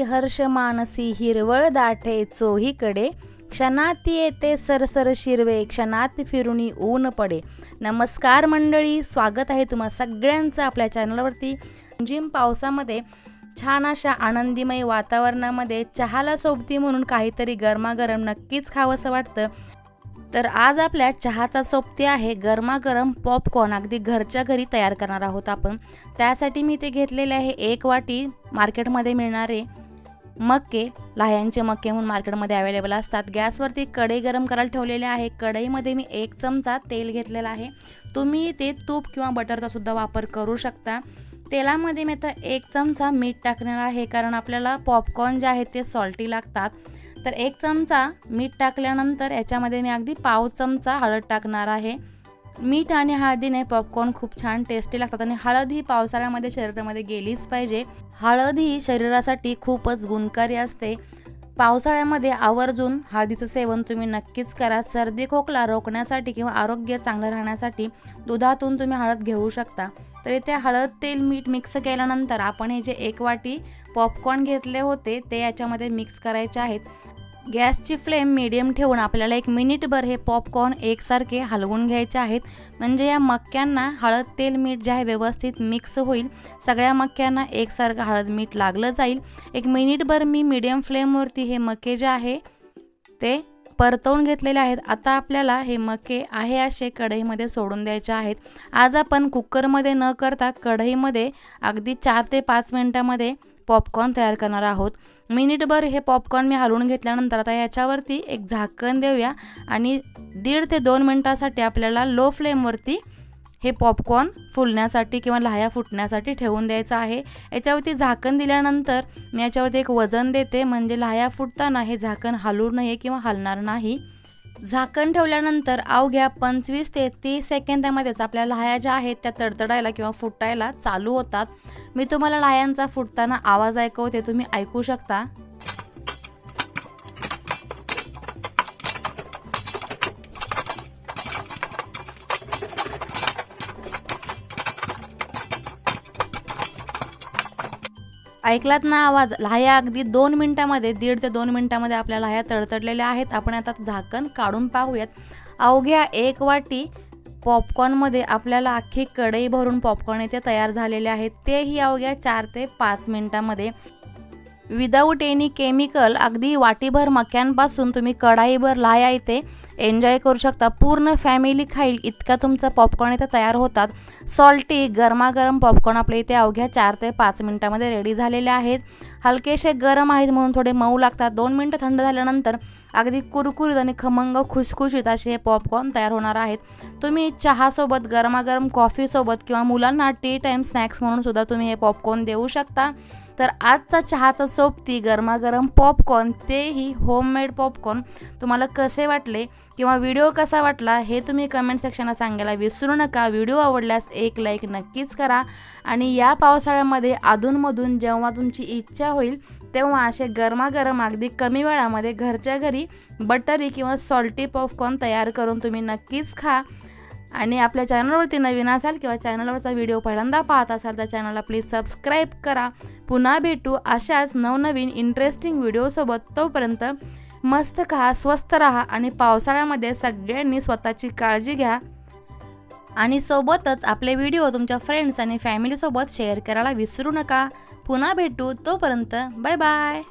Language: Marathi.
हर्ष मानसी हिरवळ दाटे चोहीकडे. क्षणात येते सरसर शिरवे क्षणात फिरुणी ऊन पडे. नमस्कार मंडळी स्वागत आहे तुम्हा सगळ्यांचं आपल्या चॅनलवरती. जिम पावसामध्ये छान अशा आनंदीमय वातावरणामध्ये चहाला सोबती म्हणून काहीतरी गरमागरम नक्कीच खावंसं वाटतं. तर आज आपल्या चहाचा सोबती आहे गरमागरम पॉपकॉर्न अगदी घरच्या घरी तयार करणार आहोत आपण. त्यासाठी मी ते घेतलेले आहे एक वाटी मार्केटमध्ये मिळणारे मक्के लाह्यांचे मक्के म्हणून मार्केटमध्ये अवेलेबल असतात. गॅसवरती कढई गरम करायला ठेवलेले आहे. कढईमध्ये मी एक चमचा तेल घेतलेला आहे. तुम्ही ते तूप किंवा बटरचा सुद्धा वापर करू शकता. तेलामध्ये मी आता एक चमचा मीठ टाकणार आहे कारण आपल्याला पॉपकॉर्न जे आहेत ते सॉल्टी लागतात. तर एक चमचा मीठ टाकल्यानंतर याच्यामध्ये मी अगदी पाव चमचा हळद टाकणार आहे. मीठ आणि हळदीने पॉपकॉर्न खूप छान टेस्टी लागतात आणि हळद ही पावसाळ्यामध्ये शरीरामध्ये गेलीच पाहिजे. हळद ही शरीरासाठी खूपच गुणकारी असते. पावसाळ्यामध्ये आवर्जून हळदीचं सेवन तुम्ही नक्कीच करा. सर्दी खोकला रोखण्यासाठी किंवा आरोग्य चांगलं राहण्यासाठी दुधातून तुम्ही हळद घेऊ शकता. तर इथे हळद तेल मीठ मिक्स केल्यानंतर आपण हे जे एक वाटी पॉपकॉर्न घेतले होते ते याच्यामध्ये मिक्स करायचे आहेत. गॅसची फ्लेम मीडियम ठेवून आपल्याला एक मिनिटभर हे पॉपकॉर्न एकसारखे हलवून घ्यायचे आहेत. म्हणजे या मक्क्यांना हळद तेल मीठ जे आहे व्यवस्थित मिक्स होईल. सगळ्या मक्क्यांना एकसारखं हळद मीठ लागलं जाईल. एक मिनिटभर मी मिडियम फ्लेमवरती हे मके जे आहे ते परतवून घेतलेले आहेत. आता आपल्याला हे मके आहे असे कढईमध्ये सोडून द्यायचे आहेत. आज आपण कुकरमध्ये न करता कढईमध्ये अगदी चार ते पाच मिनटामध्ये पॉपकॉर्न तयार करणार आहोत. मिनिटभर हे पॉपकॉर्न मी हलवून घेतल्यानंतर आता याच्यावरती एक झाकण देऊया आणि दीड ते दोन मिनटासाठी आपल्याला लो फ्लेमवरती हे पॉपकॉर्न फुलण्यासाठी किंवा लाह्या फुटण्यासाठी ठेवून द्यायचं आहे. याच्यावरती झाकण दिल्यानंतर मी याच्यावरती एक वजन देते. म्हणजे लाह्या फुटताना हे झाकण हलू नये किंवा हलणार नाही. झाकण ठेवल्यानंतर अवघ्या पंचवीस ते तीस सेकंदामध्येच आपल्या लाह्या ज्या आहेत त्या तडतडायला किंवा फुटायला चालू होतात. मी तुम्हाला लाह्यांचा फुटताना आवाज ऐकवते तुम्ही ऐकू शकता. ऐकलात ना आवाज? लाह्या अगदी दोन मिनिटामध्ये दीड ते दोन मिनिटामध्ये आपल्या लाह्या तडतडलेल्या आहेत. आपण आता झाकण काढून पाहूयात. अवघ्या एक वाटी पॉपकॉर्नमध्ये आपल्याला अख्खी कढई भरून पॉपकॉर्न इथे तयार झालेले आहेत. तेही अवघ्या चार ते पाच मिनिटामध्ये. विदाऊट एनी केमिकल अगदी वाटीभर मक्यांपासून तुम्ही कढाईभर लाह्या इथे एन्जॉय करू शकता. पूर्ण फॅमिली खाईल इतका तुमचा पॉपकॉर्न इथे तयार होतात. सॉल्टी गरमागरम पॉपकॉर्न आपल्या इथे अवघ्या चार ते पाच मिनटामध्ये रेडी झालेले आहेत. हलकेसे गरम आहेत म्हणून थोडे मऊ लागतात. दोन मिनटं थंड झाल्यानंतर अगदी कुरकुरीत आणि खमंग खुशखुशीत असे हे पॉपकॉर्न तयार होणार आहेत. तुम्ही चहासोबत गरमागरम कॉफीसोबत किंवा मुलांना टी टाईम स्नॅक्स म्हणून सुद्धा तुम्ही हे पॉपकॉर्न देऊ शकता. तर आजचा चहाचा सोबती गरमागरम पॉपकॉर्न तेही होममेड पॉपकॉर्न तुम्हाला कसे वाटले किंवा व्हिडिओ कसा वाटला हे तुम्ही कमेंट सेक्शनला सांगायला विसरू नका. व्हिडिओ आवडल्यास एक लाईक नक्कीच करा आणि या पावसाळ्यामध्ये अधूनमधून जेव्हा तुमची इच्छा होईल तेव्हा असे गरमागरम अगदी कमी वेळामध्ये घरच्या घरी बटरी किंवा सॉल्टी पॉपकॉर्न तयार करून तुम्ही नक्कीच खा. आणि आपल्या चॅनलवरती नवीन असाल किंवा चॅनलवरचा व्हिडिओ पहिल्यांदा पाहत असाल तर चॅनलला प्लीज सबस्क्राईब करा. पुन्हा भेटू अशाच नवनवीन इंटरेस्टिंग व्हिडिओसोबत तोपर्यंत मस्त खा स्वस्त राहा आणि पावसाळ्यामध्ये सगळ्यांनी स्वतःची काळजी घ्या. आणि सोबतच आपले व्हिडिओ तुमच्या फ्रेंड्स आणि फॅमिलीसोबत शेअर करायला विसरू नका. पुन्हा भेटू. तोपर्यंत बाय बाय